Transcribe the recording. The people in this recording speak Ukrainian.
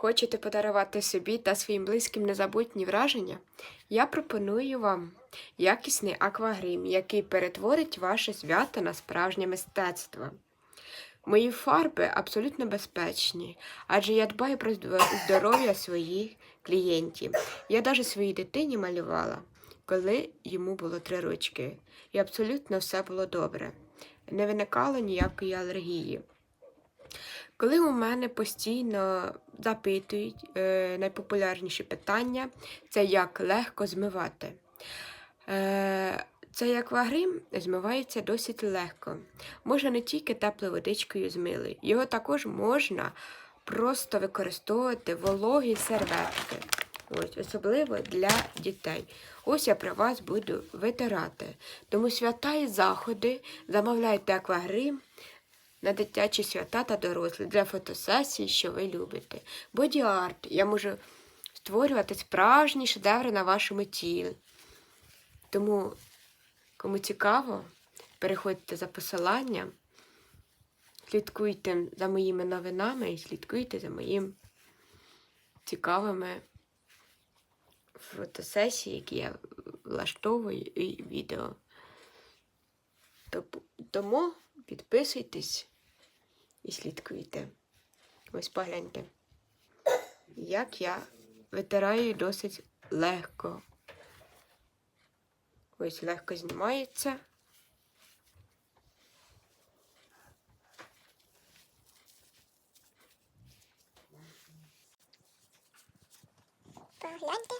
Хочете подарувати собі та своїм близьким незабутні враження? Я пропоную вам якісний аквагрим, який перетворить ваше свято на справжнє мистецтво. Мої фарби абсолютно безпечні, адже я дбаю про здоров'я своїх клієнтів. Я навіть своїй дитині малювала, коли йому було три рочки. І абсолютно все було добре. Не виникало ніякої алергії. Коли у мене постійно запитують е, найпопулярніші питання, це як легко змивати. Е, цей аквагрим змивається досить легко. Можна не тільки теплою водичкою змили, його також можна просто використовувати вологі серветки. Ось, особливо для дітей. Ось я про вас буду витирати. Тому свята і заходи замовляйте аквагрим на дитячі свята та дорослі для фотосесій, що ви любите. Боді-арт. Я можу створювати справжні шедеври на вашому тілі. Тому, кому цікаво, переходьте за посиланням, слідкуйте за моїми новинами і слідкуйте за моїм цікавими фотосесії, які я влаштовую і відео. Тому підписуйтесь і слідкуйте. Ось погляньте, як я витираю досить легко. Ось легко знімається. Погляньте,